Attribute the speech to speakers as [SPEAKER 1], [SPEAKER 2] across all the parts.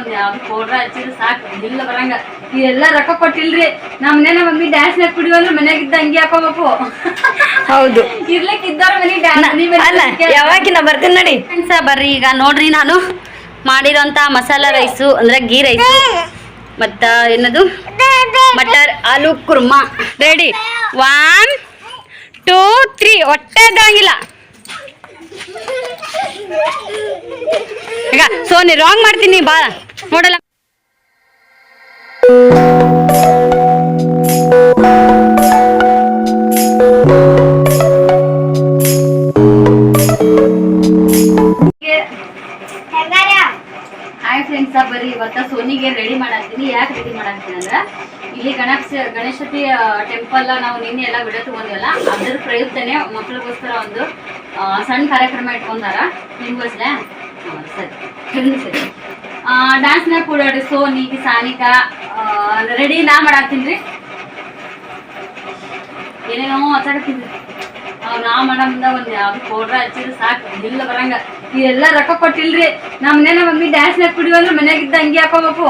[SPEAKER 1] ಒಂದ್ ಯಾವ್ದು ಪೌಡ್ರ ಹಚ್ಚಿದ್ರೆ ಸಾಕು ಇಲ್ಲ ಬರಂಗ. ಇದೆಲ್ಲ ರೊಕ್ಕ ಕೊಟ್ಟಿಲ್ರಿ ನಮ್ನೇನ ಮಮ್ಮಿ ಡ್ಯಾನ್ಸ್ ನಾಗ ಕುಡಿಯೋ ಅಂದ್ರೆ ಅಂಗಿ ಹಾಕೋಬೇಕು.
[SPEAKER 2] ಹೌದು.
[SPEAKER 1] ಇರ್ಲಿಕ್ ಇದ್ದವ್ರ ಮನಿ
[SPEAKER 2] ನ- ಅಲ್ಲ ಯಾವಾಗಿನ ಬರ್ತೀನಿ ನೋಡಿ.
[SPEAKER 1] ಬರ್ರಿ ಈಗ ನೋಡ್ರಿ ನಾನು ಮಾಡಿರೋಂಥ ಮಸಾಲ ರೈಸು ಅಂದ್ರೆ ಗೀ ರೈಸು ಮತ್ತ ಏನದು? Matar aloo kurma.
[SPEAKER 2] Ready one two three ಹೊಟ್ಟೆ ಎದ್ದೋಂಗಿಲ್ಲ ಈಗ, ಸೋನಿ ರಾಂಗ್ ಮಾಡ್ತೀನಿ, ಬಾ. ನೋಡಲ್ಲ.
[SPEAKER 1] ಹಾಯ್ ಫ್ರೆಂಡ್ಸ ಬರ್ರಿ. ಇವತ್ತ ಸೋನಿಗೆ ರೆಡಿ ಮಾಡಾಕ್ತೀನಿ. ಯಾಕೆ ರೆಡಿ ಮಾಡಾಕ್ತೀನಿ ಅಂದ್ರೆ ಇಲ್ಲಿ ಗಣೇಶ ಗಣೇಶತಿ ಟೆಂಪಲ್ ನಾವು ನಿನ್ನೆ ಎಲ್ಲ ವಿಡಿಯೋ ತಗೊಂಡಿವಲ್ಲ, ಅದ್ರ ಪ್ರಯುಕ್ತನೇ ಮಕ್ಳಿಗೋಸ್ಕರ ಒಂದು ಸಣ್ಣ ಕಾರ್ಯಕ್ರಮ ಇಟ್ಕೊಂಡಾರ. ನಿಮ್ಗೋಸ್ಕರ ಸರಿ. ಸರಿ. ಡ್ಯಾನ್ಸ್ನಾಗ ಕೂಡಾಡ್ರಿ ಸೋನಿ ಸಾನಿಕಾ ರೆಡಿ ನಾ ಮಾಡಾಕ್ತೀನಿ ಏನೇನೋ ಮಾತಾಡ್ತಿದ್ವಿ ನಾ ಮಾಡಮ್ದ ಒಂದು ಯಾವ್ದು ಪೌಡ್ರ ಹಚ್ಚಿದ್ರೆ ಸಾಕು ಇಲ್ಲ ಬರಂಗ. ಇದೆಲ್ಲ ರೊಕ್ಕ ಕೊಟ್ಟಿಲ್ರಿ. ನಮ್ನೇನ ಮಮ್ಮಿ ಡ್ಯಾನ್ಸ್ ನಾಗ ಕುಡಿಯುವ ಅಂದ್ರೆ ಮನ್ಯಾಗ ಇದ್ದ ಅಂಗಿ ಹಾಕೋಬೇಕು.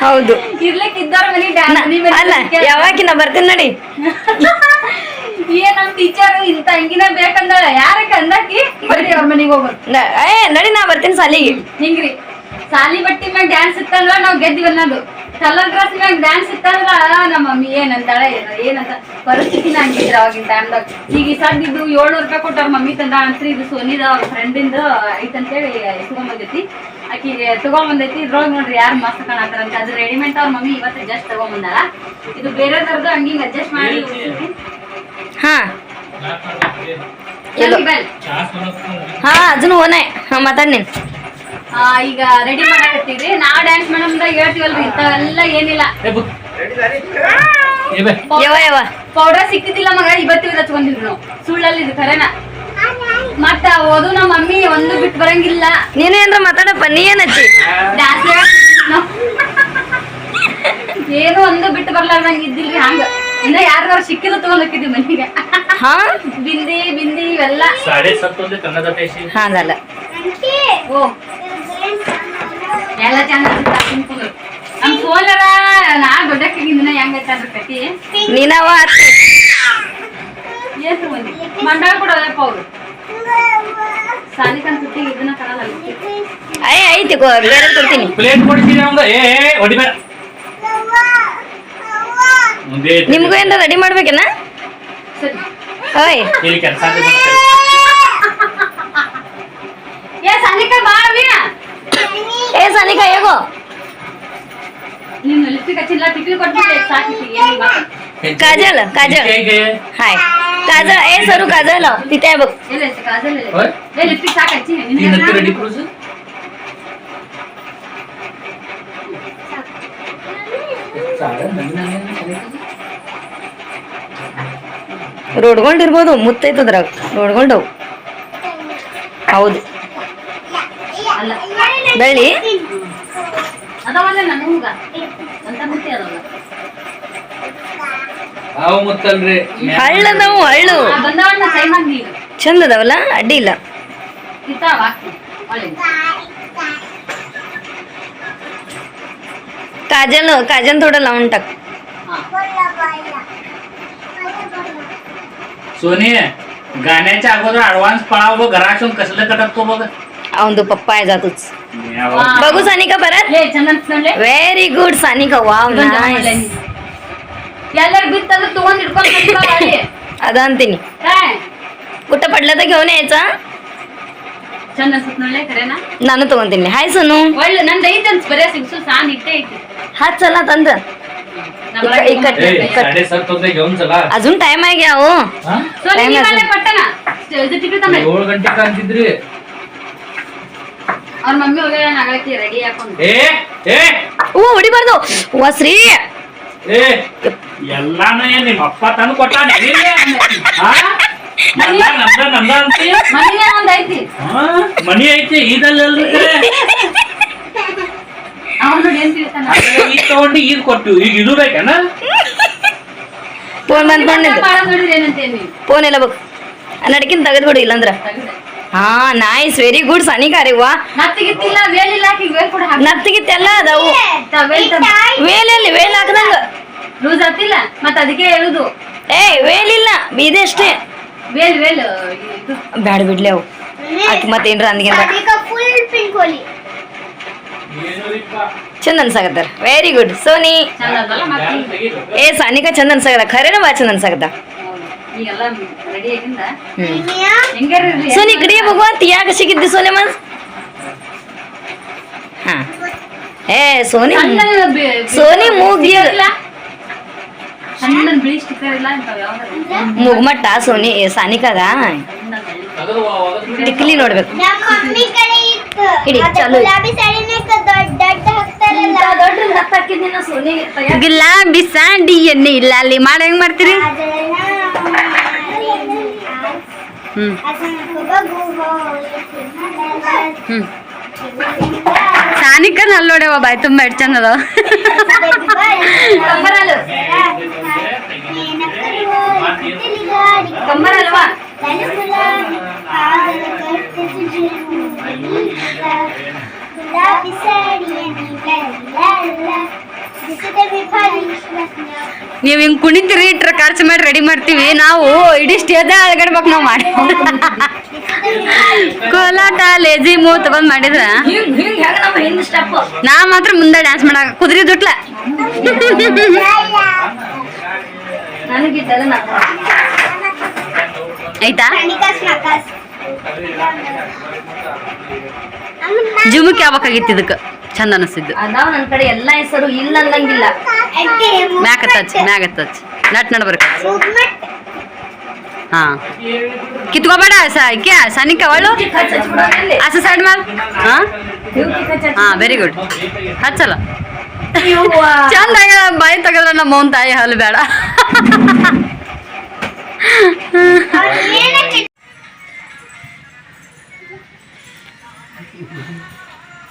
[SPEAKER 2] ಹೌದು.
[SPEAKER 1] ಇರ್ಲಿಕ್ಕೆ ಇದ್ದವ್ರ ಮನೆ
[SPEAKER 2] ಡ್ಯಾನ್ಸ್ ಅಲ್ಲ ಯಾವಾಗಿನ ಬರ್ತೀನಿ ನೋಡಿ.
[SPEAKER 1] ಏ ನಮ್ ಟೀಚರ್ ಇಂತ ಹಂಗಿನ ಬೇಕಂದ ಯಾರಕ್ಕೆ ಅಂದಾಕಿ? ಬರ್ರಿ ಅವ್ರ ಮನಿಗ್ ಹೋಗೋದು
[SPEAKER 2] ನ- ಏ ನಡಿ ನಾ ಬರ್ತೀನಿ ಸಾಲಿಗೆ.
[SPEAKER 1] ಹಿಂಗ್ರಿ. ಸಾಲಿ ಬಟ್ಟಿ ಮ್ಯಾಗ ಡ್ಯಾನ್ಸ್ ಇತ್ತಲ್ವಾ? ನಾವ್ ಗೆದ್ದಿವಿ ಅನ್ನೋದು. ಕಲರ್ ಡ್ರೆಸ್ ಮ್ಯಾಗ ಡ್ಯಾನ್ಸ್ ಇತ್ತಂದ್ರ ನಮ್ಮ ಮಮ್ಮಿ ಏನಂತಾಳೆ? ಏನ ಏನಂತ ಪರಿಸ್ಥಿತಿನ ಹಂಗಿದ್ರ ಅವಾಗಿನ ಟೈಮ್ದಾಗ ಈಗ ಈ ಸದ್ದಿದ್ದು ಏಳ್ನೂರು ರೂಪಾಯಿ ಕೊಟ್ಟಾರ ಮಮ್ಮಿ ತಂದ. ಅಂತ್ರಿ ಇದು ಸೋನಿದ ಅವ್ರ ಫ್ರೆಂಡಿಂದ ಐತಂತೇಳಿ ತಗೊಂಬಂದೈತಿ. ಆಕಿಗೆ ತಗೊಂಬಂದೈತಿ. ಇದ್ರೊಳಗೆ ನೋಡ್ರಿ ಯಾರು ಮಸ್ತ್ ಕಾಣತ್ತಾರಂತ ಅದು ರೆಡಿಮೇಡ್ ಅವ್ರ ಮಮ್ಮಿ ಇವತ್ತು ಜಸ್ಟ್ ತಗೊಂಬಂದಾರ. ಇದು ಬೇರೆದವ್ರದ್ದು ಹಂಗಿಂಗ್ ಅಡ್ಜಸ್ಟ್ ಮಾಡಿ.
[SPEAKER 2] ಹಾ? ಹಾ ಅದನ್ನು ಓನೆ. ಹಾಂ ಮಾತಾಡಿ ನೀನ್.
[SPEAKER 1] ಈಗ ರೆಡಿ ಮಾಡಕತ್ತೀವಿ ನಾವ್ ಡ್ಯಾನ್ಸ್ ಮಾಡೋಮ್ರ ಹೇಳ್ತೀವಲ್ರಿ ಇಂಥವೆಲ್ಲ ಏನಿಲ್ಲ. ಪೌಡರ್ ಸಿಕ್ಕಿದಿಲ್ಲ ಮಗ ಇವತ್ತಿಗೆ ಹಚ್ಕೊಂಡಿದ್ರು ನಾವು ಸುಳ್ಳಲ್ಲಿ ಇದು ಖರೇನ ಮತ್ತ ಓದು ನಮ್ಮ ಮಮ್ಮಿ ಒಂದು ಬಿಟ್ಟು ಬರಂಗಿಲ್ಲ.
[SPEAKER 2] ನೀನೇನ್ರ ಮಾತಾಡಪ್ಪ ನೀ ಏನ್
[SPEAKER 1] ಡ್ಯಾನ್ಸ್ ಏನು ಒಂದು ಬಿಟ್ಟು ಬರ್ಲಾರ್ದಂಗ ನಂಗೆ ಇದ್ದಿಲ್ರಿ ಹಂಗ. ಇನ್ನ ಯಾರು ಸಿಕ್ಕಿಲ್ಲ ತಗೊಂಡ್ ಮನೆಗೆ. ಬಿಂದಿ ಬಿಂದಿ ಇವೆಲ್ಲ.
[SPEAKER 2] ಸಾಡೆ
[SPEAKER 1] ಓ. ಎಲ್ಲ ಚೆನ್ನಾಗಿ ನಮ್ ಸೋಲರ ನಾ ದೊಡ್ಡಕ್ಕಿಗಿನ್ನ ಹೆಂಗೈತೆ ಅದ್ರ ಕತಿ
[SPEAKER 2] ನೀನವ
[SPEAKER 1] ಮಂದಿ ಮಂಡಳ ಕೊಡೋದಪ್ಪ ಅವ್ರು. ಸಾಲಿಕನ್ ತುಟ್ಟಿ ಇದನ್ನ
[SPEAKER 2] ಐತಿ ಗೋ ಬೇರೆ ಕೊಡ್ತೀನಿ.
[SPEAKER 3] ಪ್ಲೇಟ್ ಕೊಡ್ತೀನಿ ಏ ಹೊಡಿಬೇಡ.
[SPEAKER 2] ನಿಮ್ಗೂ ಏನ್ರ ರೆಡಿ ಮಾಡ್ಬೇಕೇನ?
[SPEAKER 1] ಸರಿ.
[SPEAKER 2] ಓಯ್.
[SPEAKER 3] ಇಲ್ಲಿ ಕೆಲಸ
[SPEAKER 1] ಏ ಸಾಲಿಕ ಬಾ
[SPEAKER 2] ಏ ಸನಿಕ ಹೇಗೋ?
[SPEAKER 1] ನೀನು ಲಿಪ್ಸ್ಟಿಕ್ ಹಚ್ಚಿಲ್ಲ ಟಿಕ್ಲಿ ಕೊಟ್ಬಿಟ್ಟೆ ಸಾಕಿತಿ ಏನು
[SPEAKER 2] ಕಾಜಲ್ ಕಾಜಲ್. ಹಾಯ್. ಕಾಜಲ್ ಏ ಸರು ಕಾಜಲ್ ತಿತ್ತೆ ಆಗ್ಬೇಕು.
[SPEAKER 1] ಎಲ್ಲ ಕಾಜಲ್
[SPEAKER 3] ಓಯ್.
[SPEAKER 1] ಏ ಲಿಪ್ಸ್ಟಿಕ್ ಸಾಕು ಹಚ್ಚಿ.
[SPEAKER 3] ನೀನ್ ಹತ್ತಿ ರೆಡಿ ಕ್ರೂಸ್
[SPEAKER 2] ರೋಡ್ಗೊಂಡಿರ್ಬೋದು ಮುತ್ತೈತದ್ರಾಗ. ರೋಡ್ಗೊಂಡವು. ಹೌದು.
[SPEAKER 1] ಅಲ್ಲ.
[SPEAKER 2] ಬೆಳ್ಳಿ
[SPEAKER 1] ಅದಾವಲ್ಲ ನನ್ನ ಹೂಗ ಅಂತ ಮುಟ್ಟಿ ಅದಾವಲ್ಲ
[SPEAKER 3] ಅವು ಮುತ್ತಲ್ರಿ
[SPEAKER 2] ಹಳ್ಳದವು ಹಳ್ಳು
[SPEAKER 1] ಆ ಬಂದವಣ್ಣ ಸೈ ಮಾಡಿ ಈಗ
[SPEAKER 2] ಚಂದ ಅದಾವಲ್ಲ ಅಡ್ಡಿ ಇಲ್ಲ
[SPEAKER 1] ಕಿತ್ತಾವ ಹಾಕ್ತೀನಿ ಒಳ್ಳೆ
[SPEAKER 2] काजल काजल थोडं लावून टाक
[SPEAKER 1] ಹಾ
[SPEAKER 3] सोनी गाण्याच्या अगोदर ऍडव्हान्स पळाव बघ घरातून कसलं कटक तो बघ
[SPEAKER 2] औंदू पप्पा आहे जातोच. बघू सानिका परत. Very good Sanika. वाव अदान तिने कुठं पडलं तर घेऊन यायचा.
[SPEAKER 1] नानू तो तिने हाय सोनू.
[SPEAKER 2] हा चला तंद अजून टाइम आहे घ्या हो?
[SPEAKER 3] टाइम
[SPEAKER 1] ಅವ್ರ ಮಮ್ಮಿ ಹೋಗ್ಯಾಳ ನಾಗಕ್ಕೆ ರೆಡಿ ಹಾಕೊಂಡು
[SPEAKER 3] ಏ ಏ.
[SPEAKER 2] ಓ ಹೊಡಿಬಾರ್ದು. ವಾ ಶ್ರೀ.
[SPEAKER 3] ಏ ಎಲ್ಲಾನು ಏನ್ ನಿಮ್ಮ ಅಪ್ಪ ತಂದು ಕೊಟ್ಟ ಎಲ್ಲ ನಮ್ದ ನಮ್ದ ಅಂತೀಯ
[SPEAKER 1] ಮನೆಗೆ ಒಂದ್ ಐತಿ.
[SPEAKER 3] ಹಾ? ಮನಿ ಐತಿ ಇದಲ್ಲಲ್ರಿ
[SPEAKER 1] ಅವ್ನು ಏನ್ ತಿಳ್ತಾನ?
[SPEAKER 3] ಈಗ ತಗೊಂಡು ಈಗ ಕೊಟ್ಟು ಈಗ ಇದು ಬೇಕೇನ?
[SPEAKER 2] ಫೋನ್ ಬಂದ್
[SPEAKER 1] ಫೋನ್ ಏನಂತೇನ್?
[SPEAKER 2] ಇಲ್ಲ ಬಗ್ ನಡಕಿನ ತೆಗೆದ್ಬಿಡು ಇಲ್ಲಂದ್ರ.
[SPEAKER 1] ತೆಗ್ದೆ.
[SPEAKER 2] ಹಾ ನೈಸ್ ವೆರಿ ಗುಡ್ ಸನಿಕಾ ರೀ ವಾ.
[SPEAKER 1] ನತ್ತಿಗಿತ್ತಿಲ್ಲ ವೇಲಿಲ್ಲ ಆಕಿಗೆ ವೇಲ್ ಕೂಡ ಹಾಕಿ.
[SPEAKER 2] ನತ್ತಿಗಿತ್ತೆಲ್ಲ ಅದಾವು
[SPEAKER 1] ವೇಲ್
[SPEAKER 2] ವೇಲಲ್ಲಿ ವೇಲ್ ಹಾಕ್ದಂಗ.
[SPEAKER 1] ಲೂಸ್ ಆತಿಲ್ಲ ಮತ್ತ ಅದಕ್ಕೆ ಹೇಳುದು.
[SPEAKER 2] ಏ ವೇಲಿಲ್ಲ ಇದಷ್ಟೇ
[SPEAKER 1] ವೇಲ್ ವೇಲ್ ಇದು.
[SPEAKER 2] ಬ್ಯಾಡ ಬಿಡ್ಲಿ ಅವು. ಆಕಿ ಮತ್ತೇನ್ರ ಅಂದ್ಗಿಂದ
[SPEAKER 4] ಫುಲ್ ಪಿಂಕ್ ಹೋಲಿ
[SPEAKER 2] ಚಂದ ಅನ್ಸಾಕತ್ತಾರ ವೆರಿ ಗುಡ್ ಸೋನಿ.
[SPEAKER 1] ಚಂದ ಅದಲ್ಲ ಮತ್ತೆ
[SPEAKER 2] ಏ ಸಾನಿಕಾ ಚಂದ ಅನ್ಸಾಕತ್ತ ಖರೇನ ಬಾ ಚಂದ ಅನ್ಸಾಕತ್ತ ಸೋನಿ ಕಡೆ ಭಗವಂತ ಯಾಕೆ ಸಿಗಿದ್ದಿ ಸೋನಿ ಮನ್ಸ್ ಹಾ. ಏ ಸೋನಿ. ಸೋನಿ ಮೂಗಿ
[SPEAKER 1] sticker ಇಲ್ಲ? ಸಣ್ಣದು ಇಲ್ಲ ಇಂಥವ್ ಯಾವ್ದಾರ
[SPEAKER 2] ಮುಗ್ಮಟ್ಟ ಸೋನಿ ಸಾನಿಕಾಗ ಟಿಕ್ಲಿ ನೋಡ್ಬೇಕು.
[SPEAKER 4] ಗುಲಾಬಿ
[SPEAKER 1] ಸಾಂಡಿ ಎಣ್ಣೆ ಇಲ್ಲ ಅಲ್ಲಿ. ಮಾಡಿ ಹೆಂಗ್ ಮಾಡ್ತೀರಿ?
[SPEAKER 4] ಅದನ್ನ
[SPEAKER 1] ಹ್ಮ್
[SPEAKER 4] ಅದನ್ನ ಬಗು
[SPEAKER 1] ಹ್ಮ್ ಸಾನಿಕನ್ ನೀವ್ ಹಿಂಗ್ ಕುಣಿತೀರಿ ಇಟ್ರ ಖರ್ಚು ಮಾಡಿ ರೆಡಿ ಮಾಡ್ತೀವಿ. ನಾವು ಇಡೀ ಸ್ಟೇಜ್ ಅಳಗಡ್ಬೇಕು ನಾವು ಮಾಡಿ ಕೋಲಾಟ ಲೇಜಿ ಮೂವ್ ತಗೊಂಡ್ ಮಾಡಿದ್ರ.
[SPEAKER 2] ಹಿಂಗ್ ಹಿಂಗ್ ನಮ್ಮ ಹಿಂದ್ ಸ್ಟೆಪ್
[SPEAKER 1] ನಾ ಮಾತ್ರ ಮುಂದೆ ಡ್ಯಾನ್ಸ್ ಮಾಡಾಕ ಕುದುರೆ ದುಟ್ಲ. ಆಯ್ತಾ? ಜುಮುಕ್ ಆಗ್ಬೇಕಾಗಿತ್ತು ಇದಕ್ಕೆ ಚಂದ ಅನಿಸಿದ್ದು
[SPEAKER 2] ಅದಾವ ನನ್ ಕಡೆ ಎಲ್ಲಾ ಹೆಸರು ಇಲ್ಲ ಅನ್ನಂಗಿಲ್ಲ
[SPEAKER 1] ಮ್ಯಾಗ ತಚ್ ಮ್ಯಾಗ ಟಚ್ ನಟ್ ನಡ್ಬರ್ಕ. ಹಾ. ಕಿತ್ಕೋಬೇಡ ಸ ಕ್ಯಾ ಸನಿಕ ಅವಳು ಅಸ ಸೈಡ್ ಮಾಲ್ ಹಾ? ಹಾ ವೆರಿ ಗುಡ್ ಹಚ್ಚಲ್ಲ. ಚಂದ ಬಾಯಿ ತಗದ್ರ ನಮ್ಮ ಮೌನ್ ತಾಯಿ ಹಲ್ ಬೇಡ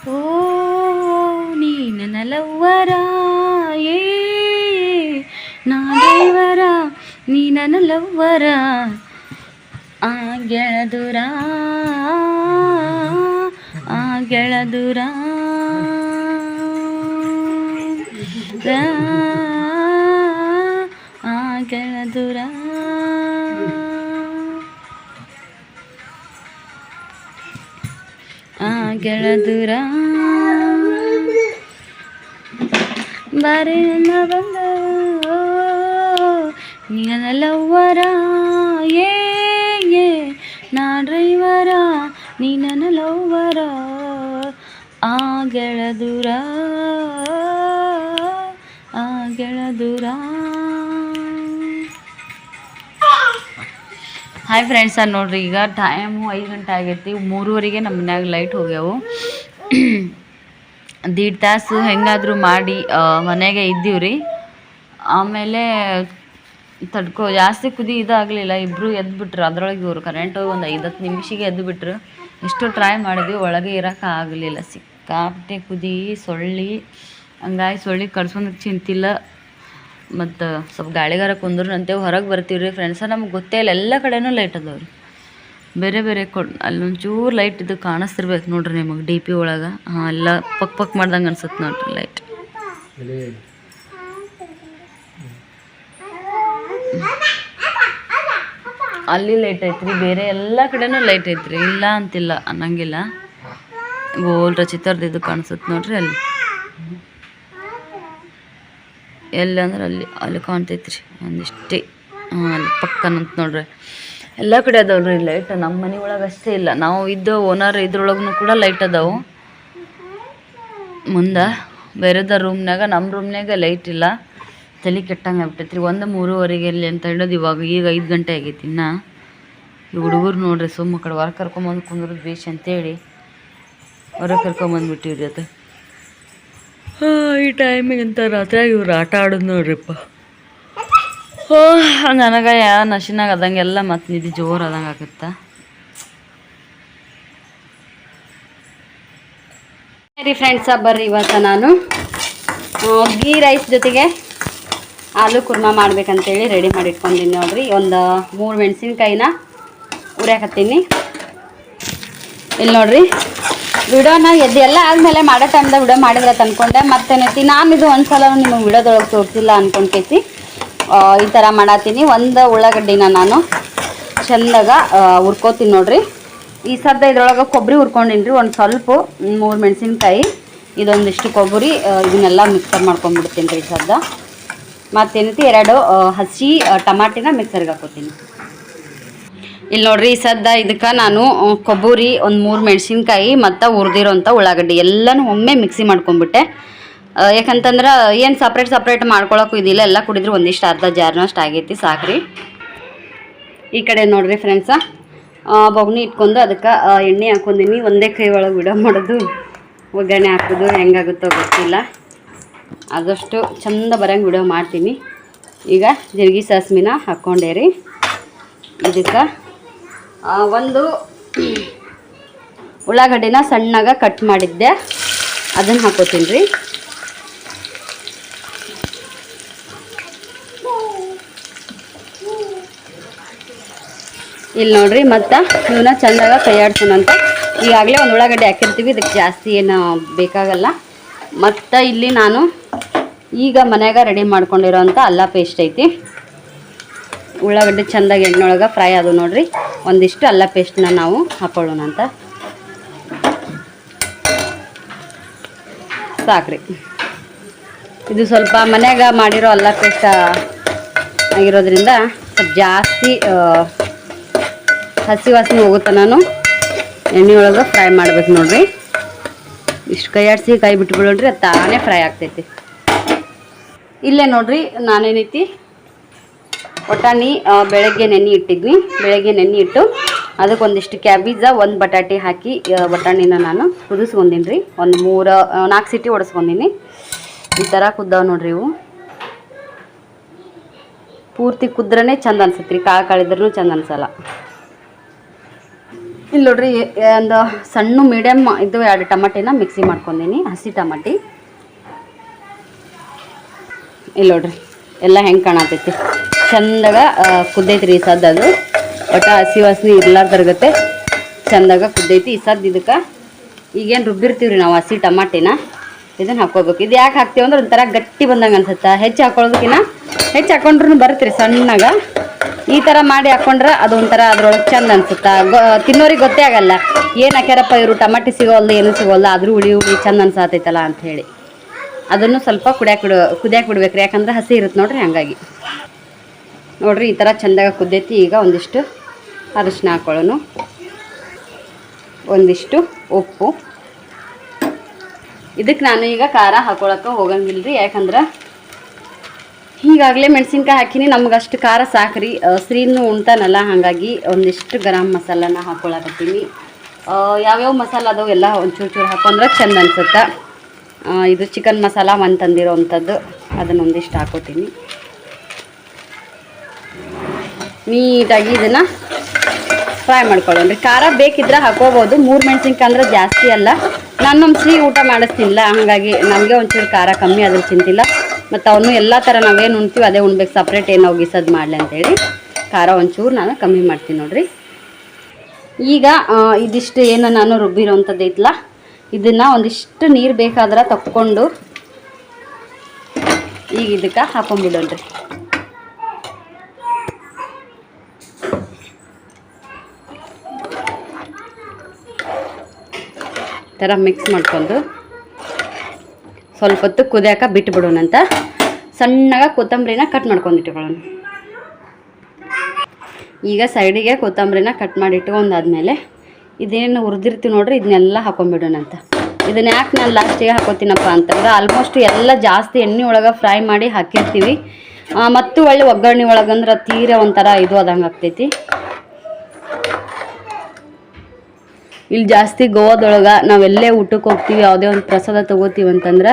[SPEAKER 1] ಓ. ನೀ ನನ್ನ ಲವ್ವರ ಏ, ನಾ ದೇವರ ನೀ ನನ್ನ ಲವ್ವರ ಆ ಗೆಳದುರ ಆ ಗೆಳದುರ ಆ ಗೆಳದುರ ಆ ಗೆಳದುರ ಬಾರೆ ನನ್ನ ಬಂದ ಲವ್ವರ, ಏ ಏ, ನಾ ಡ್ರೈವರ ನೀ ನನ್ನ ಲವ್ವರ ಆ ಗೆಳದುರ ಆ ಗೆಳದುರ ಹಾಯ್ ಫ್ರೆಂಡ್ಸ್ ಅದು ನೋಡ್ರಿ, ಈಗ ಟೈಮು ಐದು ಗಂಟೆ ಆಗೈತಿ, ಮೂರುವರೆಗೆ ನಮ್ಮ ಮನ್ಯಾಗ ಲೈಟ್ ಹೋಗ್ಯಾವು. ದೀಡ್ ತಾಸು ಹೆಂಗಾದರೂ ಮಾಡಿ ಮನೆಗೆ ಇದ್ದೀವ್ರಿ. ಆಮೇಲೆ ತಡ್ಕೊ, ಜಾಸ್ತಿ ಕುದಿ ಇದಾಗಲಿಲ್ಲ. ಇಬ್ಬರು ಎದ್ಬಿಟ್ರು. ಅದ್ರೊಳಗೆ ಇವರು ಕರೆಂಟ್ ಹೋಗಿ ಒಂದು ಐದು ಹತ್ತು ನಿಮಿಷಕ್ಕೆ ಎದ್ದು ಬಿಟ್ರು ಎಷ್ಟು ಟ್ರೈ ಮಾಡಿದ್ವಿ. ಒಳಗೆ ಇರೋಕೆ ಆಗಲಿಲ್ಲ. ಸಿಕ್ಕಾಪಟ್ಟೆ ಕುದಿ, ಸೊಳ್ಳಿ. ಹಂಗಾಗಿ ಸೊಳ್ಳಿ ಕಡ್ಸ್ಕೊಂಡಕ್ಕೆ ಚಿಂತಿಲ್ಲ. ಮತ್ತು ಸ್ವಲ್ಪ ಗಾಳಿಗಾರ ಕುಂದ್ರು ಅಂತೇವೆ ಹೊರಗೆ ಬರ್ತೀವಿ ರೀ ಫ್ರೆಂಡ್ಸ ನಮ್ಗೆ ಗೊತ್ತೇ ಇಲ್ಲ. ಎಲ್ಲ ಕಡೆನೂ ಲೈಟ್ ಅದಾವೆ ರೀ ಬೇರೆ ಬೇರೆ ಕೊಡ್ ಅಲ್ಲೊಂಚೂರು ಲೈಟ್ ಇದು ಕಾಣಿಸ್ತಿರ್ಬೇಕು ನೋಡ್ರಿ ನಿಮಗೆ ಡಿ ಪಿ ಒಳಗೆ. ಹಾಂ, ಎಲ್ಲ ಪಕ್ ಪಕ್ ಮಾಡ್ದಂಗೆ ಅನ್ಸುತ್ತೆ ನೋಡ್ರಿ ಲೈಟ್ ಅಲ್ಲಿ ಲೈಟ್ ಐತ್ರಿ, ಬೇರೆ ಎಲ್ಲ ಕಡೆನೂ ಲೈಟ್ ಐತ್ರಿ. ಇಲ್ಲ ಅಂತಿಲ್ಲ, ಅನ್ನಂಗಿಲ್ಲ. ಗೋಲ್ ರಚಿತರ್ದು ಇದು ಕಾಣಿಸುತ್ತೆ ನೋಡ್ರಿ ಅಲ್ಲಿ. ಎಲ್ಲಂದ್ರೆ ಅಲ್ಲಿ ಅಲ್ಲಿ ಕಾಣ್ತೈತ್ರಿ ಒಂದಿಷ್ಟೇ. ಹಾಂ, ಅಲ್ಲಿ ಪಕ್ಕನಂತ ನೋಡ್ರಿ. ಎಲ್ಲ ಕಡೆ ಅದಾವ್ರಿ ಲೈಟ್ ನಮ್ಮ ಮನೆ ಒಳಗೆ ಅಷ್ಟೇ ಇಲ್ಲ. ನಾವು ಇದ್ದ ಓನರ್ ಇದ್ರೊಳಗೂ ಕೂಡ ಲೈಟ್ ಅದಾವು. ಮುಂದೆ ಬೇರೆದ ರೂಮ್ನಾಗ ನಮ್ಮ ರೂಮ್ನಾಗ ಲೈಟ್ ಇಲ್ಲ. ತಲೆ ಕೆಟ್ಟಂಗೆ ಆಗ್ಬಿಟ್ಟೈತ್ರಿ. ಒಂದು ಮೂರುವರೆಗೆ ಎಲ್ಲಿ ಅಂತ ಹೇಳೋದು ಇವಾಗ. ಈಗ ಐದು ಗಂಟೆ ಆಗೈತಿ ಇನ್ನ. ಈ ಹುಡುಗರು ನೋಡ್ರಿ ಸುಮ್ಮ ಕಡೆ ಹೊರ ಕರ್ಕೊಂಬಂದು ಕುಂದ್ರದು ಬೇಷ್ ಅಂತೇಳಿ ಹೊರಗೆ ಕರ್ಕೊಂಬಂದ್ಬಿಟ್ಟಿವ್ರಿ ಅದು. ಈ ಟೈಮಿಗೆ ಅಂತ ರಾತ್ರಿ ಇವ್ರು ಆಟ ಆಡೋದು ನೋಡ್ರಿಪ್ಪ. ಹೋ ನನಗೆ ಯಾ ನಶಿನಾಗ ಅದಂಗೆಲ್ಲ ಮತ್ತು ನಿಧಿ ಜೋರು ಆದಂಗೆ ಆಗುತ್ತಾ? ರೀ ಫ್ರೆಂಡ್ಸ ಬರ್ರಿ ಇವತ್ತು ನಾನು. ಗೀ ರೈಸ್ ಜೊತೆಗೆ ಆಲೂ ಕುರ್ಮಾ ಮಾಡ್ಬೇಕಂತೇಳಿ ರೆಡಿ ಮಾಡಿ ಇಟ್ಕೊಂಡಿದ್ದೀನಿ ನೋಡ್ರಿ. ಒಂದು ಮೂರು ಮೆಣಸಿನ್ಕಾಯಿನ ಉರಿಯಾಕತ್ತೀನಿ. ಇಲ್ಲಿ ನೋಡ್ರಿ. ವಿಡೋನ ಎಲ್ಲ ಆದಮೇಲೆ ಮಾಡೋ ಟೈಮ್ದಾಗ ವಿಡೋ ಮಾಡಿದ್ರೆ ಅನ್ಕೊಂಡೆ ಮತ್ತೇನೈತಿ ನಾನು ಇದು ಒಂದ್ಸಲ ನಿಮಗೆ ವಿಡೋದೊಳಗೆ ತೋರಿಸಿಲ್ಲ ಆ, ಈ ಥರ ಮಾಡತ್ತೀನಿ ಒಂದು ಉಳ್ಳಾಗಡ್ಡಿನ ನಾನು ಚೆಂದಾಗ ಹುರ್ಕೋತೀನಿ ನೋಡಿರಿ. ಈ ಸದ್ದ ಇದ್ರೊಳಗೆ ಕೊಬ್ಬರಿ ಹುರ್ಕೊಂಡಿನ್ರಿ ಒಂದು ಸ್ವಲ್ಪ ಮೂರು ಮೆಣಸಿನ್ಕಾಯಿ ಇದೊಂದಿಷ್ಟು ಕೊಬ್ಬರಿ ಇದನ್ನೆಲ್ಲ ಮಿಕ್ಸರ್ ಮಾಡ್ಕೊಂಡ್ಬಿಡ್ತೀನಿ ರೀ ಈ ಸದ್ದ ಮತ್ತೇನೈತಿ ಎರಡು ಹಸಿ ಟಮಾಟಿನ ಮಿಕ್ಸರ್ಗೆ ಹಾಕೋತೀನಿ. ಇಲ್ಲಿ ನೋಡ್ರಿ ಈ ಸದ್ದ ಇದಕ್ಕೆ ನಾನು ಕೊಬ್ಬರಿ ಒಂದು ಮೂರು ಮೆಣಸಿನ್ಕಾಯಿ ಮತ್ತು ಹುರಿದಿರೋಂಥ ಉಳ್ಳಾಗಡ್ಡಿ ಎಲ್ಲನೂ ಒಮ್ಮೆ ಮಿಕ್ಸಿ ಮಾಡ್ಕೊಂಡ್ಬಿಟ್ಟೆ ಆ, ಯಾಕಂತಂದ್ರೆ ಏನು ಸಪ್ರೇಟ್ ಸಪ್ರೇಟ್ ಮಾಡ್ಕೊಳಕ್ಕೂ ಇದಿಲ್ಲ, ಎಲ್ಲ ಕುಡಿದ್ರೆ ಒಂದಿಷ್ಟು ಅರ್ಧ ಜಾರ್ನಷ್ಟು ಆಗೈತಿ, ಸಾಕ್ರಿ. ಈ ಕಡೆ ನೋಡ್ರಿ ಫ್ರೆಂಡ್ಸ ಬೊಗ್ನಿ ಇಟ್ಕೊಂಡು ಅದಕ್ಕೆ ಎಣ್ಣೆ ಹಾಕೊಂಡಿನಿ, ಒಂದೇ ಕೈ ಒಳಗೆ ವಿಡ ಮಾಡೋದು, ಒಗ್ಗರಣೆ ಹಾಕೋದು, ಹೆಂಗಾಗುತ್ತೋ ಗೊತ್ತಿಲ್ಲ. ಆದಷ್ಟು ಚಂದ ಬರಂಗೆ ವಿಡಿಯೋ ಮಾಡ್ತೀನಿ. ಈಗ ಜೀರಿಗೆ ಸಾಸ್ಮಿನ ಹಾಕ್ಕೊಂಡೆ ರೀ ಇದಕ್ಕೆ ಒಂದು ಉಳ್ಳಾಗಡ್ಡಿನ ಸಣ್ಣಗೆ ಕಟ್ ಮಾಡಿದ್ದೆ. ಅದನ್ನು ಹಾಕೋತೀನಿ ರೀ ಇಲ್ಲಿ ನೋಡ್ರಿ, ಮತ್ತು ಇವನ್ನ ಚಂದಾಗ ಕೈಯಾಡ್ಸೋಣಂತ ಈಗಾಗಲೇ ಒಂದು ಉಳ್ಳಾಗಡ್ಡೆ ಹಾಕಿರ್ತೀವಿ, ಇದಕ್ಕೆ ಜಾಸ್ತಿ ಏನು ಬೇಕಾಗಲ್ಲ. ಮತ್ತು ಇಲ್ಲಿ ನಾನು ಈಗ ಮನ್ಯಾಗ ರೆಡಿ ಮಾಡ್ಕೊಂಡಿರೋಂಥ ಅಲ್ಲ ಪೇಸ್ಟ್ ಐತಿ. ಉಳ್ಳಾಗಡ್ಡೆ ಚಂದಾಗಿ ಎಣ್ಣೆಯೊಳಗೆ ಫ್ರೈ ಅದು ನೋಡ್ರಿ. ಒಂದಿಷ್ಟು ಅಲ್ಲ ಪೇಸ್ಟ್ನ ನಾವು ಹಾಕೊಳ್ಳೋಣ ಅಂತ ಸಾಕ್ರಿ. ಇದು ಸ್ವಲ್ಪ ಮನ್ಯಾಗ ಮಾಡಿರೋ ಅಲ್ಲ ಪೇಸ್ಟ್ ಆಗಿರೋದ್ರಿಂದ ಜಾಸ್ತಿ ಹಸಿ ವಾಸನೆ ಹೋಗುತ್ತೆ ನಾನು. ಎಣ್ಣೆ ಒಳಗೆ ಫ್ರೈ ಮಾಡ್ಬೇಕು ನೋಡ್ರಿ. ಇಷ್ಟು ಕೈ ಆಡಿಸಿ ಕೈ ಬಿಟ್ಬಿಡೋಣ್ರಿ ಅದು ತಾನೇ ಫ್ರೈ ಆಗ್ತೈತಿ. ಇಲ್ಲೇ ನೋಡ್ರಿ, ನಾನೇನೈತಿ? ಒಟಾಣಿ ಬೆಳಗ್ಗೆ ನೆನೆ ಇಟ್ಟಿದ್ವಿ ಬೆಳಗ್ಗೆ ನೆನೆ ಇಟ್ಟು ಅದಕ್ಕೆ ಒಂದಿಷ್ಟು ಕ್ಯಾಬೀಜ, ಒಂದು ಬಟಾಟೆ ಹಾಕಿ ಬಟಾಣಿನ ನಾನು ಕುದಿಸ್ಕೊಂಡಿನಿ ರೀ ಒಂದು ಮೂರು ನಾಲ್ಕು ಸಿಟಿ ಒಡಿಸ್ಕೊಂಡಿನಿ. ಈ ಥರ ಕುದ್ದಾವೆ ನೋಡ್ರಿ ಇವು. ಪೂರ್ತಿ ಕುದ್ರೇ ಚಂದ ರೀ ಕಾಳು ಕಾಳಿದ್ರೂ ಚಂದ ಅನ್ಸಲ್ಲ. ಇಲ್ಲಿ ನೋಡ್ರಿ ಒಂದು ಸಣ್ಣ ಮೀಡಿಯಮ್ ಇದು ಎರಡು ಟಮಾಟಿನ ಮಿಕ್ಸಿ ಮಾಡ್ಕೊಂಡೀನಿ, ಹಸಿ ಟಮಾಟಿ. ಇಲ್ಲಿ ನೋಡ್ರಿ, ಎಲ್ಲ ಹೆಂಗೆ ಕಾಣತೈತಿ. ಚಂದಾಗ ಕುದ್ದೈತಿ ಈ ಸದ್ದು ಅದು. ಒಟ್ಟು ಹಸಿ ವಾಸನೆ ಇರ್ಲಾರ್ದರ್ಗತ್ತೆ ಚಂದಾಗ ಕುದ್ದೈತಿ ಈ ಸದ್ದು ಇದಕ್ಕೆ. ಈಗೇನು ರುಬ್ಬಿರ್ತೀವಿ ರೀ ನಾವು ಹಸಿ ಟಮಾಟಿನ. ಇದನ್ನ ಹಾಕೋಬೇಕು ಇದು ಯಾಕೆ ಹಾಕ್ತೀವಿ ಅಂದ್ರೆ ಒಂಥರ ಗಟ್ಟಿ ಬಂದಂಗೆ ಅನ್ಸುತ್ತೆ. ಹೆಚ್ಚು ಹಾಕೊಳ್ಳೋದಕ್ಕಿಂತ ಹೆಚ್ಚು ಹಾಕೊಂಡ್ರು ಬರ್ತೀರಿ ಸಣ್ಣಗೆ. ಈ ಥರ ಮಾಡಿ ಹಾಕೊಂಡ್ರೆ ಅದು ಒಂಥರ ಅದ್ರೊಳಗೆ ಚಂದ ಅನ್ಸುತ್ತೆ. ತಿನ್ನೋರಿಗೆ ಗೊತ್ತೇ ಆಗಲ್ಲ. ಏನು ಹಾಕ್ಯಾರಪ್ಪ ಇವರು? ಟಮಾಟಿ ಸಿಗೋಲ್ಲ ಏನು ಸಿಗೋಲ್ಲ ಆದರೂ ಉಳಿ ಉಳಿ ಚಂದ ಅನ್ಸಾತೈತಲ್ಲ ಅಂತ ಹೇಳಿ ಅದನ್ನು ಸ್ವಲ್ಪ ಕುಡಿಯಾಕ ಬಿಡು ಬಿಡ್ಬೇಕು ಬಿಡ್ಬೇಕ್ರಿ ಯಾಕಂದ್ರೆ ಹಸಿ ಇರುತ್ತೆ ನೋಡ್ರಿ ಹಂಗಾಗಿ. ನೋಡ್ರಿ, ಈ ಥರ ಚಂದಾಗ ಕುದ್ದೈತಿ. ಈಗ ಒಂದಿಷ್ಟು ಅರಿಶಿನ ಹಾಕೊಳ್ಳೋನು. ಒಂದಿಷ್ಟು ಉಪ್ಪು. ಇದಕ್ಕೆ ನಾನು ಈಗ ಖಾರ ಹಾಕೊಳಕ್ಕೆ ಹೋಗಂಗಿಲ್ಲ ರೀ ಯಾಕಂದ್ರೆ ಈಗಾಗಲೇ ಮೆಣಸಿನ್ಕಾಯಿ ಹಾಕಿನಿ ನಮ್ಗೆ ಅಷ್ಟು ಖಾರ ಸಾಕ್ರಿ. ರೀ ಶ್ರೀನು ಉಣ್ತಾನಲ್ಲ, ಹಾಗಾಗಿ ಒಂದಿಷ್ಟು ಗರಂ ಮಸಾಲಾನ ಹಾಕೊಳಕತ್ತೀನಿ. ಯಾವ್ಯಾವ ಮಸಾಲ ಅದಾವೆ ಎಲ್ಲ ಒಂಚೂರು ಚೂರು ಹಾಕೊಂಡ್ರೆ ಚಂದ ಅನ್ಸುತ್ತೆ. ಇದು ಚಿಕನ್ ಮಸಾಲ ಒಂದು ತಂದಿರೋ ಅಂಥದ್ದು ಅದನ್ನ ಒಂದಿಷ್ಟು ಹಾಕೋತೀನಿ. ನೀಟಾಗಿ ಇದನ್ನು ಫ್ರೈ ಮಾಡ್ಕೊಳ್ಳೋಣ್ರಿ ಖಾರ ಬೇಕಿದ್ರೆ ಹಾಕೋಬೋದು ಮೂರು ಮೆಣಸಿನ್ಕಾಯಿ ಅಂದ್ರೆ ಜಾಸ್ತಿ ಅಲ್ಲ. ನಾನು ನಮ್ಮ ಶ್ರೀ ಊಟ ಮಾಡಿಸ್ತಿಲ್ಲ. ಹಾಗಾಗಿ ನಮಗೆ ಒಂಚೂರು ಖಾರ ಕಮ್ಮಿ ಆದ್ರೂ ತಿಂತಿಲ್ಲ. ಮತ್ತು ಅವನು ಎಲ್ಲ ಥರ ನಾವೇನು ಉಣ್ತೀವಿ ಅದೇ ಉಣ್ಬೇಕು. ಸಪ್ರೇಟ್ ಏನು ಒಗಿಸೋದು ಮಾಡಲಿ ಅಂತೇಳಿ. ಖಾರ ಒಂಚೂರು ನಾನು ಕಮ್ಮಿ ಮಾಡ್ತೀನಿ ನೋಡಿರಿ. ಈಗ ಇದಿಷ್ಟು ಏನು ನಾನು ರುಬ್ಬಿರೋವಂಥದ್ದು ಐತಲ್ಲ ಇದನ್ನು ಒಂದಿಷ್ಟು ನೀರು ಬೇಕಾದ್ರೆ ತಕ್ಕೊಂಡು ಈಗ ಇದಕ್ಕೆ ಹಾಕೊಂಡ್ಬಿಡೋಣ್ರಿ ಥರ ಮಿಕ್ಸ್ ಮಾಡ್ಕೊಂಡು ಸ್ವಲ್ಪ ಹೊತ್ತು ಕುದಿಯಾಕ ಬಿಟ್ಬಿಡೋಣಂತ. ಸಣ್ಣಗೆ ಕೊತ್ತಂಬರಿನ ಕಟ್ ಮಾಡ್ಕೊಂಡಿಟ್ಕೊಳ್ಳೋಣ. ಈಗ ಸೈಡಿಗೆ ಕೊತ್ತಂಬರಿನ ಕಟ್ ಮಾಡಿ ಇಟ್ಕೊಂಡಾದ್ಮೇಲೆ ಇದೇನು ಹುರಿದಿರ್ತೀವಿ ನೋಡ್ರಿ, ಇದನ್ನೆಲ್ಲ ಹಾಕೊಂಡ್ಬಿಡೋಣಂತ ಇದನ್ನ ಯಾಕೆ ನಾನು ಲಾಸ್ಟಿಗೆ ಹಾಕೋತೀನಪ್ಪ ಅಂತಂದ್ರೆ ಆಲ್ಮೋಸ್ಟ್ ಎಲ್ಲ ಜಾಸ್ತಿ ಎಣ್ಣೆ ಒಳಗೆ ಫ್ರೈ ಮಾಡಿ ಹಾಕಿರ್ತೀವಿ. ಮತ್ತು ಒಳ್ಳೆ ಒಗ್ಗರಣೆ ಒಳಗಂದ್ರೆ ತೀರ ಒಂಥರ ಇದು ಆದಂಗೆ ಆಗ್ತೈತಿ. ಇಲ್ಲಿ ಜಾಸ್ತಿ ಗೋವಾದೊಳಗೆ ನಾವೆಲ್ಲೇ ಊಟಕ್ಕೆ ಹೋಗ್ತೀವಿ, ಯಾವುದೇ ಒಂದು ಪ್ರಸಾದ ತಗೋತೀವಿ ಅಂತಂದ್ರೆ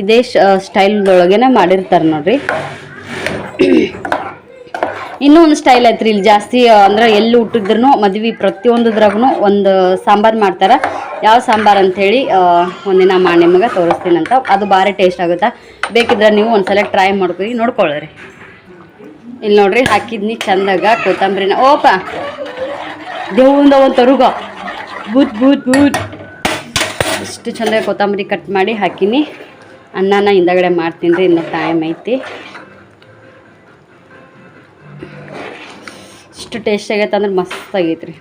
[SPEAKER 1] ಇದೇ ಸ್ಟೈಲ್ದೊಳಗೇನೆ ಮಾಡಿರ್ತಾರೆ ನೋಡ್ರಿ. ಇನ್ನೂ ಒಂದು ಸ್ಟೈಲ್ ಐತ್ರಿ, ಇಲ್ಲಿ ಜಾಸ್ತಿ ಅಂದ್ರೆ ಎಲ್ಲಿ ಹುಟ್ಟಿದ್ರು ಮದ್ವೆ ಪ್ರತಿಯೊಂದ್ರಾಗೂ ಒಂದು ಸಾಂಬಾರು ಮಾಡ್ತಾರೆ. ಯಾವ ಸಾಂಬಾರು ಅಂಥೇಳಿ ಒಂದಿನ ಮಾಡಿ ನಿಮಗೆ ತೋರಿಸ್ತೀನಂತ ಅದು ಭಾರಿ ಟೇಸ್ಟ್ ಆಗುತ್ತೆ? ಬೇಕಿದ್ರೆ ನೀವು ಒಂದ್ಸಲ ಟ್ರೈ ಮಾಡ್ಕೊಳ್ಳಿ ನೋಡ್ಕೊಳ್ಳ್ರಿ ಇಲ್ಲಿ ನೋಡ್ರಿ, ಹಾಕಿದ್ನಿ ಚಂದಾಗ ಕೊತ್ತಂಬರಿನ. ಓಪ! ದೇವಂದ ಒಂದು ತರುಗ. Booth booth booth. ಇಷ್ಟು ಚಂದ ಕೊತ್ತಂಬರಿ ಕಟ್ ಮಾಡಿ ಹಾಕಿನಿ. ಅನ್ನನ ಹಿಂದಗಡೆ ಮಾಡ್ತೀನಿ ರೀ, ಇನ್ನೂ ಟೈಮ್ ಐತಿ. ಇಷ್ಟು ಟೇಸ್ಟ್ ಆಗೈತೆ ಅಂದ್ರೆ ಮಸ್ತ್ ಆಗೈತೆ ರೀ.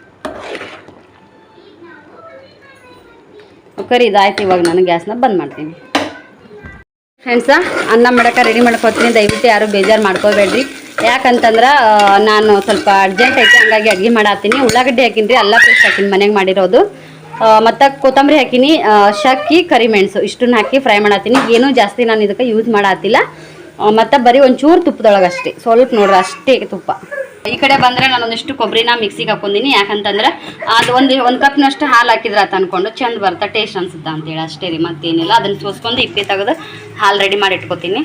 [SPEAKER 1] ಕರಿ ಇದಾಯ್ತು ಇವಾಗ ನಾನು ಗ್ಯಾಸ್ನ ಬಂದ್ ಮಾಡ್ತೀನಿ. ಫ್ರೆಂಡ್ಸ ಅನ್ನ ಮಾಡೋಕೆ ರೆಡಿ ಮಾಡ್ಕೊತೀನಿ. ದಯವಿಟ್ಟು ಯಾರು ಬೇಜಾರು ಮಾಡ್ಕೋಬೇಡ್ರಿ. ಯಾಕಂತಂದ್ರೆ ನಾನು ಸ್ವಲ್ಪ ಅರ್ಜೆಂಟ್ ಐತಿ, ಹಂಗಾಗಿ ಅಡುಗೆ ಮಾಡಾತೀನಿ. ಉಳ್ಳಾಗಡ್ಡಿ ಹಾಕಿನ್ರಿ, ಅಲ್ಲ ಎಲ್ಲ ಪೇಸ್ಟ್ ಹಾಕಿನಿ ಮನೆಗೆ ಮಾಡಿರೋದು. ಮತ್ತು ಕೊತ್ತಂಬರಿ ಹಾಕಿನಿ ಶಕ್ಕಿ, ಕರಿಮೆಣಸು, ಇಷ್ಟನ್ನ ಹಾಕಿ ಫ್ರೈ ಮಾಡತ್ತೀನಿ ಏನೂ ಜಾಸ್ತಿ ನಾನು ಇದಕ್ಕೆ ಯೂಸ್ ಮಾಡತ್ತಿಲ್ಲ ಮತ್ತು ಬರೀ ಒಂಚೂರು ತುಪ್ಪದೊಳಗೆ ಅಷ್ಟೇ. ಸ್ವಲ್ಪ ನೋಡ್ರಿ, ಅಷ್ಟೇ ತುಪ್ಪ. ಈ ಕಡೆ ಬಂದರೆ ನಾನು ಒಂದಿಷ್ಟು ಕೊಬ್ಬರಿನ ಮಿಕ್ಸಿಗೆ ಹಾಕೊಂಡಿನಿ. ಯಾಕಂತಂದ್ರೆ, ಅದು ಒಂದು ಒಂದು ಕಪ್ನಷ್ಟು ಹಾಲು ಹಾಕಿದ್ರೆ ಅಂತ ಅಂದ್ಕೊಂಡು ಚಂದ ಬರ್ತಾ ಟೇಸ್ಟ್ ಅನ್ಸುತ್ತೆ ಅಂತೇಳಿ. ಅಷ್ಟೇ ರೀ, ಮತ್ತೇನಿಲ್ಲ. ಅದನ್ನು ಸೋಸ್ಕೊಂಡು ಇಪ್ಪಿ ತೆಗೆದು ಹಾಲು ರೆಡಿ ಮಾಡಿ ಇಟ್ಕೊತೀನಿ.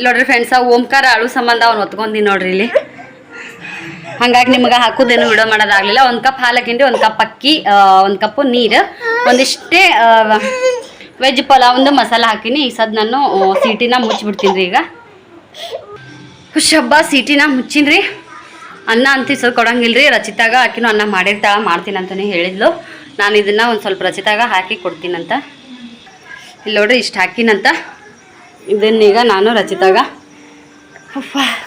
[SPEAKER 1] ಇಲ್ಲಿ ನೋಡ್ರಿ ಫ್ರೆಂಡ್ಸ ಓಂಕಾರ ಅಳು ಸಂಬಂಧ ಅವ್ನು ಒತ್ಕೊಂಡಿ ನೋಡ್ರಿ ಇಲ್ಲಿ. ಹಂಗಾಗಿ ನಿಮ್ಗೆ ಹಾಕೋದೇನು ವಿಡಿಯೋ ಮಾಡೋದಾಗಲಿಲ್ಲ. ಒಂದು ಕಪ್ ಹಾಲು ಒಂದು ಕಪ್ ಅಕ್ಕಿ ಒಂದು ಕಪ್ಪು ನೀರು, ಒಂದಿಷ್ಟೇ ವೆಜ್ ಪಲಾವ್ ಮಸಾಲ ಹಾಕಿನಿ. ಈ ಸದ್ ನಾನು ಸೀಟಿನ ಮುಚ್ಚಿಬಿಡ್ತೀನಿ ರೀ ಈಗ. ಖುಷಿ ಹಬ್ಬ ಸೀಟಿನ ಮುಚ್ಚಿನ್ರಿ. ಅನ್ನ ಅಂತ ಸ್ವಲ್ಪ ಕೊಡಂಗಿಲ್ಲ ರೀ ರಚಿತಾಗ ಆಕಿನೂ ಅನ್ನ ಮಾಡಿರ್ತಾಳ ಮಾಡ್ತೀನಿ ಅಂತಲೇ ಹೇಳಿದ್ಲು. ನಾನು ಇದನ್ನು ಒಂದು ಸ್ವಲ್ಪ ರಚಿತಾಗ ಹಾಕಿ ಕೊಡ್ತೀನಂತ. ಇಲ್ಲಿ ನೋಡ್ರಿ, ಇಷ್ಟು ಹಾಕಿನಂತ. ಇದನ್ನೀಗ ನಾನು ರಚಿತಾಗ.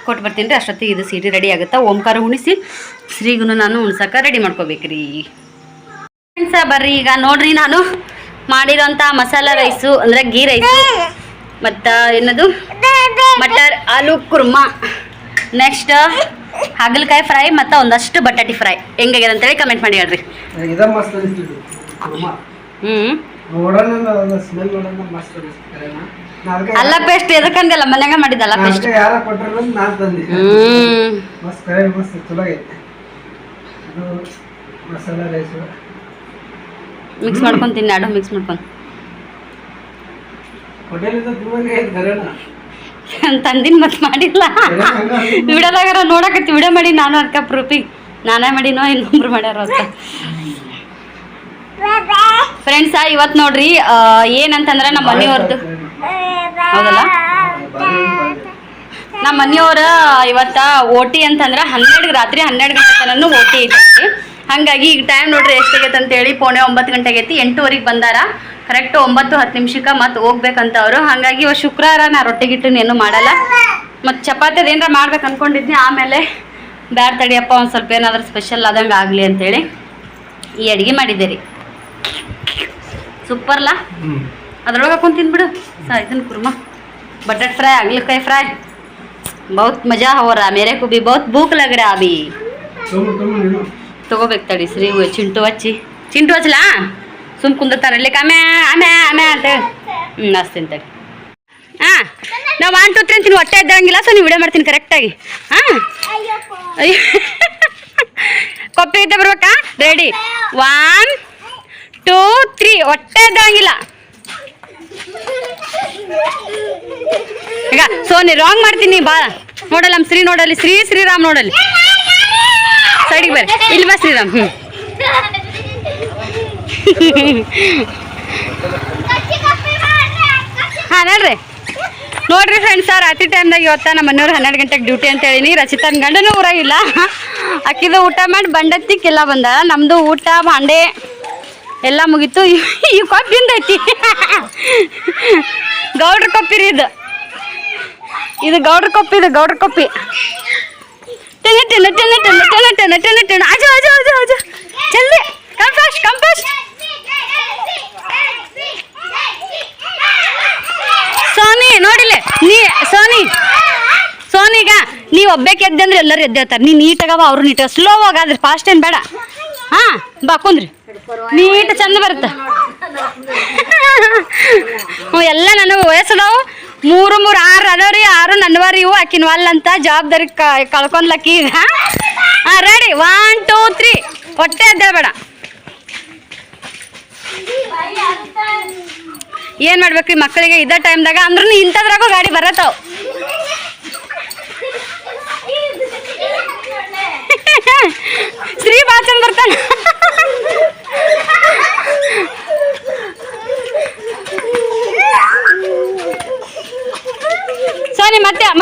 [SPEAKER 1] ಕೊಟ್ಟು ಬರ್ತೀನಿ ರೀ ಅಷ್ಟೊತ್ತಿಗೆ ಇದು ಸೀಟಿ ರೆಡಿ ಆಗುತ್ತೆ? ಓಂಕಾರ ಉಣಿಸಿ ಶ್ರೀಗೂ ನಾನು ಉಣ್ಸಕ್ಕೆ ರೆಡಿ ಮಾಡ್ಕೋಬೇಕ್ರಿ. ಫ್ರೆಂಡ್ಸ ಬರ್ರಿ ಈಗ. ನೋಡ್ರಿ ನಾನು ಮಾಡಿರೋಂಥ ಮಸಾಲ ರೈಸು ಅಂದರೆ ಗೀ ರೈಸು ಮತ್ತು ಏನದು? ಮಟರ್ ಆಲೂ ಕುರ್ಮಾ. ನೆಕ್ಸ್ಟ್ ಹಾಗಲಕಾಯಿ ಫ್ರೈ ಮತ್ತು ಒಂದಷ್ಟು ಬಟಾಟಿ ಫ್ರೈ ಹೆಂಗಾಗ್ಯದ ಅಂತೇಳಿ ಕಮೆಂಟ್ ಮಾಡಿ ಹೇಳ್ರಿ. ಹ್ಞೂ ಅಲ್ಲ ಪೇಸ್ಟ್ ಎದಕ್ಕಂದಿಲ್ಲ ಮನ್ಯಾಗ ಮಾಡಿದ್ದಲ್ಲ ಪೇಸ್ಟ್?
[SPEAKER 5] ಯಾರ ಕೊಟ್ಟರು ನಾನು ತಂದೆ.
[SPEAKER 1] ಹ್ಮ್.
[SPEAKER 5] ಮಸ್ತ್ ಕರೆ ಮಸ್ತ್ ಚಲೋ ಅದು ಮಸಾಲ ರೈಸು.
[SPEAKER 1] ಮಿಕ್ಸ್ ಮಾಡ್ಕೊಂಡು ತಿನ್ನ ಎರಡು ಮಿಕ್ಸ್ ಮಾಡ್ಕೊಂಡು. ತಂದಿನ ಮತ್ತೆ ಮಾಡಿಲ್ಲ. ವಿಡಿಯೋದಾಗ ನೋಡಕತ್ತಿ ವಿಡಿಯೋ ಮಾಡಿ ನಾನು ಅದಕ್ಕೆ ಪ್ರೂಫಿಗೆ. ನಾನೇ ಮಾಡಿನೋ ಇನ್ನೊಬ್ರು ಮಾಡ್ಯಾರ ಅಂತ ಫ್ರೆಂಡ್ಸ ಇವತ್ತು ನೋಡ್ರಿ ಏನಂತಂದ್ರೆ ನಮ್ಮ ಮನೆಯವ್ರದ್ದು ಹೌದಲ್ಲ ನಮ್ಮ ಮನೆಯವ್ರ ಇವತ್ತ ಓಟಿ ಅಂತಂದ್ರೆ ಹನ್ನೆರಡು ರಾತ್ರಿ ಹನ್ನೆರಡು ಗಂಟೆ ತನೂ ಓಟಿ ಐತಿ ಹಾಗಾಗಿ ಈಗ ಟೈಮ್ ನೋಡ್ರಿ ಎಷ್ಟಾಗೈತೆ ಅಂತೇಳಿ ಪೋಣೆ ಒಂಬತ್ತು ಗಂಟೆಗೆ ಐತಿ ಎಂಟೂವರೆಗೆ ಬಂದಾರ. ಕರೆಕ್ಟ್ ಒಂಬತ್ತು ಹತ್ತು ನಿಮಿಷಕ್ಕೆ ಮತ್ತೆ ಹೋಗ್ಬೇಕಂತ ಅವರು ಹಾಗಾಗಿ ಇವತ್ತು ಶುಕ್ರವಾರ ನಾ ರೊಟ್ಟಿ ಗಿಟ್ಟಿನ ಏನು ಮಾಡಲ್ಲ. ಮತ್ತು ಚಪಾತಿದು ಏನಾರ ಮಾಡ್ಬೇಕು ಅಂದ್ಕೊಂಡಿದ್ದೆ ಆಮೇಲೆ ಬ್ಯಾಡ್ ತಡಿಯಪ್ಪ ಒಂದು ಸ್ವಲ್ಪ ಏನಾದರೂ ಸ್ಪೆಷಲ್ ಆದಂಗೆ ಆಗಲಿ ಅಂತೇಳಿ ಈ ಅಡುಗೆ ಮಾಡಿದ್ದೆ ರೀ. ಸೂಪರ್ಲ ಅದ್ರೊಳಗೆ ಹಾಕೊಂಡು ತಿನ್ಬಿಡು ಸ ಇದನ್ನ ಕುರ್ಮಾ बटर फ्राई हागलकाई फ्राई बहुत मजा हो रहा मेरे को भी बहुत भूख लग रहा अभी
[SPEAKER 5] ತುಂಬ ತುಂಬ ನೀನು
[SPEAKER 1] ತಗೋಬೇಕು ತಡಿ ಶ್ರೀ ಚಿಂಟು ಹಚ್ಚಿ ಚಿಂಟು ಹಚ್ಚಲಾ ಸುಮ್ ಕುಂದಿರ್ತಾರಲ್ಲಿ ಆಮೆ ಆಮೆ ಆಮೆ ಅಂತ ಹ್ಞೂ ಅಸ್ತೀನಿ ತಡಿ ಹಾಂ ನಾವು ಒನ್ ಟು ತ್ರೀ ಅಂತೀನಿ ಹೊಟ್ಟೆ ಇದ್ದಂಗಿಲ್ಲ ಸೊ ನೀವು ವಿಡಿಯೋ ಮಾಡ್ತೀನಿ ಕರೆಕ್ಟಾಗಿ ಹಾಂ ಅಯ್ಯೋ ಕೊಪ್ಪೆ ಇದ್ದ ಬರ್ಬೇಕಾ ರೆಡಿ ಒನ್ ಟೂ ತ್ರೀ ಹೊಟ್ಟೆ ಇದ್ದಂಗಿಲ್ಲ ಈಗ ಸೋನಿ ರಾಂಗ್ ಮಾಡ್ತೀನಿ ಬಾ. ನೋಡಲ್ಲ, ನಮ್ಮ ಶ್ರೀ ನೋಡಲ್ಲಿ, ಶ್ರೀ ಶ್ರೀರಾಮ್ ನೋಡಲ್ಲಿ. ಸೈಡಿಗೆ ಬರ್ರಿ. ಇಲ್ಲಿ ಬಾ ಶ್ರೀರಾಮ್ ಹ್ಞೂ ಹಾಂ, ನೋಡ್ರಿ. ನೋಡ್ರಿ ಫ್ರೆಂಡ್ಸ್ ಸರ್ ಅತಿ ಟೈಮ್ದಾಗ ಇವತ್ತ ನಮ್ಮ ಮನೆಯವ್ರು ಹನ್ನೆರಡು ಗಂಟೆಗೆ ಡ್ಯೂಟಿ ಅಂತ ಹೇಳಿನಿ. ರಚಿತನ ಗಂಡನೂ ಊರಾಗಿಲ್ಲ ಅಕ್ಕಿದು ಊಟ ಮಾಡಿ ಬಂಡತ್ತಿಕ್ಕೆಲ್ಲ ಬಂದ. ನಮ್ಮದು ಊಟ ಬಾಂಡೆ ಎಲ್ಲ ಮುಗೀತು. ಈ ಕೊಪ್ಪಿಂದ ಐತಿ ಕಪ್ಪಿ ಕೊಪ್ಪಿರಿ ಇದು. ಇದು ಗೌಡ್ರ ಕೊಪ್ಪಿ, ಇದು ಗೌಡ್ರ ಕೊಪ್ಪಿ. ಟೆನ ಟೆನ ಟೆನ ಟೆನ ಟೆನ ಟೆನ ಟೆನ ಟೆನ ಅಜಾ ಅಜ ಅಜ ಅಜ ಜಲ್ದಿ ಕಮ್ ಫಾಸ್ಟ್ ಸೋನಿ ನೋಡಿಲ್ಲ ನೀ, ಸೋನಿ. ಸೋನಿಗ ನೀವು ಒಬ್ಬಕ್ಕೆ ಎದ್ದಂದ್ರೆ ಎಲ್ಲರೂ ಎದ್ದೇಳ್ತಾರೆ ನೀ ನೀಟಾಗವ ಅವ್ರು ನೀಟಾಗ. ಸ್ಲೋ ಆಗಾದ್ರೆ ಫಾಸ್ಟ್ ಏನು ಬೇಡ. ಹಾಂ, ಬಾ ಕುಂದ್ರಿ. ನೀಟ್ ಚಂದ ಬರುತ್ತೆ. ಹ್ಞೂ ಎಲ್ಲ ನನಗೆ ವಯಸ್ಸದವು. ಮೂರು ಮೂರು ಆರು ಅದಾವ್ರಿ ಆರು ನನ್ನವಾರಿ ಇವು ಆಕಿನ ವಲ್ ಅಂತ ಜವಾಬ್ದಾರಿ ಕಳ್ಕೊಂಡ್ಲಕ್ಕಿ ಈಗ. ಹಾಂ ರೆಡಿ ಒನ್ ಟೂ ತ್ರೀ ಹೊಟ್ಟೆ ಎದ್ದೇಳ್ಬೇಡ ಏನು ಮಾಡ್ಬೇಕ್ರಿ ಮಕ್ಕಳಿಗೆ? ಇದೇ ಟೈಮ್ದಾಗ ಅಂದ್ರೂ ಇಂಥದ್ರಾಗೂ ಗಾಡಿ ಬರತ್ತಾವ. ಶ್ರೀ ಬಾಚನ್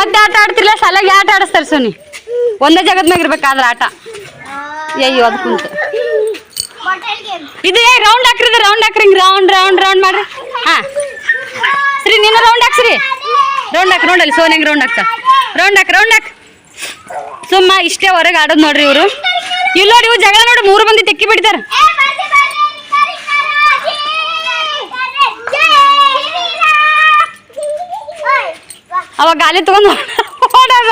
[SPEAKER 1] ಮತ್ತೆ ಆಟ ಆಡ್ತಿಲ್ಲ ಶಾಲೆಗೆ ಆಟ ಆಡಿಸ್ತಾರೆ ಸೋನಿ? ಒಂದೇ ಜಗತ್ನಾಗ ಇರ್ಬೇಕಾದ್ರೆ ಆಟ. ಅಯ್ಯೋ, ಅದು ಕುಂತ. ಇದು ಏ ರೌಂಡ್ ಹಾಕ್ರಿ ರೌಂಡ್ ಹಾಕ್ರಿ ರೌಂಡ್ ರೌಂಡ್ ರೌಂಡ್ ಮಾಡ್ರಿ. ಹಾ. ಸರಿ ನೀನು ರೌಂಡ್ ಹಾಕ್ಸ್ರಿ ರೌಂಡ್ ಹಾಕ್ ರೌಂಡ್ ಅಲ್ಲಿ ಸೋನಿಂಗ್ ರೌಂಡ್ ಹಾಕ್ತಾ ರೌಂಡ್ ಹಾಕ್ ರೌಂಡ್ ಹಾಕ್. ಸುಮ್ಮ ಇಷ್ಟೇ ಹೊರಗೆ ಆಡೋದು ನೋಡ್ರಿ ಇವರು. ಇಲ್ಲಿ ನೋಡಿ ಇವು ಜಗಳ ನೋಡಿ, ಮೂರು ಮಂದಿ ತೆಕ್ಕಿ ಬಿಡ್ತಾರ. ಅವಾಗ ಗಾಲಿ ತಗೊಂಡು ಓಡೋದ.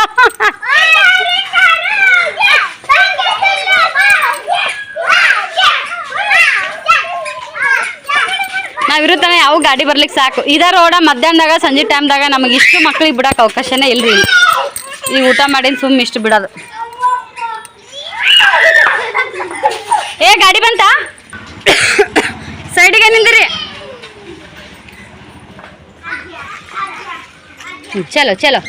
[SPEAKER 1] ನಾವಿರುತ್ತಾನೆ ಯಾವ ಗಾಡಿ ಬರ್ಲಿಕ್ಕೆ ಸಾಕು. ಇದ ರೋಡ ಮಧ್ಯಾಹ್ನದಾಗ, ಸಂಜೆ ಟೈಮ್ದಾಗ ನಮಗೆ ಇಷ್ಟು ಮಕ್ಳಿಗೆ ಬಿಡಕ್ಕೆ ಅವಕಾಶನೇ ಇಲ್ರಿ ಈಗ ಊಟ ಮಾಡಿನ ಸುಮ್ಮ ಇಷ್ಟು ಬಿಡೋದು. ಏ, ಗಾಡಿ ಬಂತ ಸೈಡಿಗೆ ನಿಂದಿರಿ ಹ್ಮ್, ಚಲೋ ಚಲೋ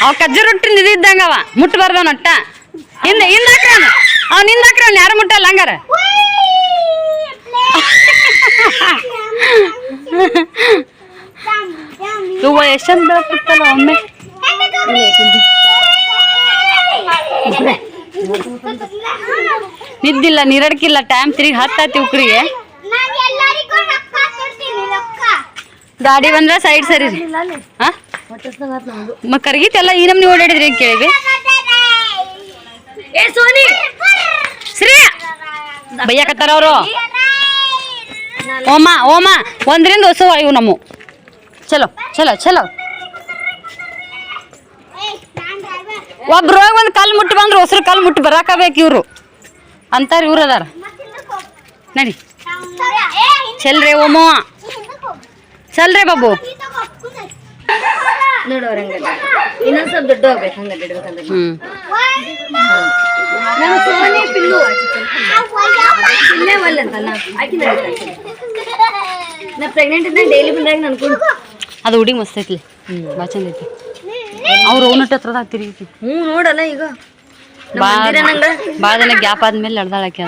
[SPEAKER 1] ಅವ ಕಜ್ಜಿ ರೊಟ್ಟಿ ನಿಧಿ ಇದ್ದಂಗ ಅವ ಮುಟ್ಟಬಾರ್ದವ ನಟ್ಟ ಹಿಂದೆ ಹಿಂದ ಹಾಕ್ರವನು ಅವ್ನ ಹಿಂದ ಹಾಕ್ರವನ್ ಯಾರು ಮುಟ್ಟಲ್ಲ ಹಂಗಾರ ಇವ ಎಷ್ಟೊಂದು ಬೆಳಕಿತ್ತಲ್ಲ ಒಮ್ಮೆ ನಿದ್ದಿಲ್ಲ ನೀರಡ್ಕಿಲ್ಲ ಟೈಮ್ ತಿರುಗಿ ಹತ್ತಾತಿ ಉಕ್ರಿಗೆ. ಗಾಡಿ ಬಂದ್ರೆ ಸೈಡ್ ಸರಿ. ಮ ಕರ್ಗಿತೆಲ್ಲ ಈ ನಮ್ನಿ ಓಡಾಡಿದ್ರಿ ಅಂತ ಕೇಳಿವಿ
[SPEAKER 2] ಏ ಸೋನಿ!
[SPEAKER 1] ಶ್ರೀ ಬೈಯಕತ್ತಾರ ಅವರು? ಓಮ ಓಮ ಒಂದರಿಂದ ಹೊಸ ಇವು ನಮ್ಮ. ಚಲೋ ಚಲೋ ಚಲೋ. ಒಬ್ರು ಹೋಗಿ ಒಂದು ಕಲ್ಲು ಮುಟ್ಟಿ ಬಂದ್ರು ಹೊಸರು ಕಲ್ಲು ಮುಟ್ಟಿ ಬರಾಕಬೇಕು ಇವರು. ಅಂತಾರೆ ಇವ್ರು ಅದಾರ. ನಡಿ. ಚಲ್ರಿ ಓಮ. ಚಲ್ರಿ ಬಾಬು.
[SPEAKER 2] ನೋಡೋರ್ ಹಂಗ ಇನ್ನೊಂದ್ ಸ್ವಲ್ಪ ದೊಡ್ಡ ಹೋಗ್ಬೇಕು ಹಂಗ ಇಡ್ಬೇಕಂದ್ರೆ
[SPEAKER 1] ಹ್ಮ್.
[SPEAKER 2] ನಮ್ಮ ಸೋನಿ ಪಿಲ್ಲು ಇಲ್ಲೇ ಒಲ್ಲ ಅಂತ ನಾ ಆಕಿನ ನಾ ಪ್ರೆಗ್ನೆಂಟ್ ಇದ್ದಾಗ ಡೈಲಿ ಬಂದಾಗ ನನ್ಕೊಂಡು
[SPEAKER 1] ಅದು ಹುಡುಗಿ ಮಸ್ತ್ ಐತ್ಲಿ. ಬಾ ಚಂದ ಐತಿ ಅವ್ರು ಓನಟ್ ಹತ್ರದಾಗ ತಿರುಗಿ
[SPEAKER 2] ಹ್ಞೂ ನೋಡಲ್ಲ ಈಗ.
[SPEAKER 1] ಬಾ ಭಾಳ ದಿನ ಗ್ಯಾಪ್ ಆದ್ಮೇಲೆ ನಡ್ದಾಳಕ್ಕೆ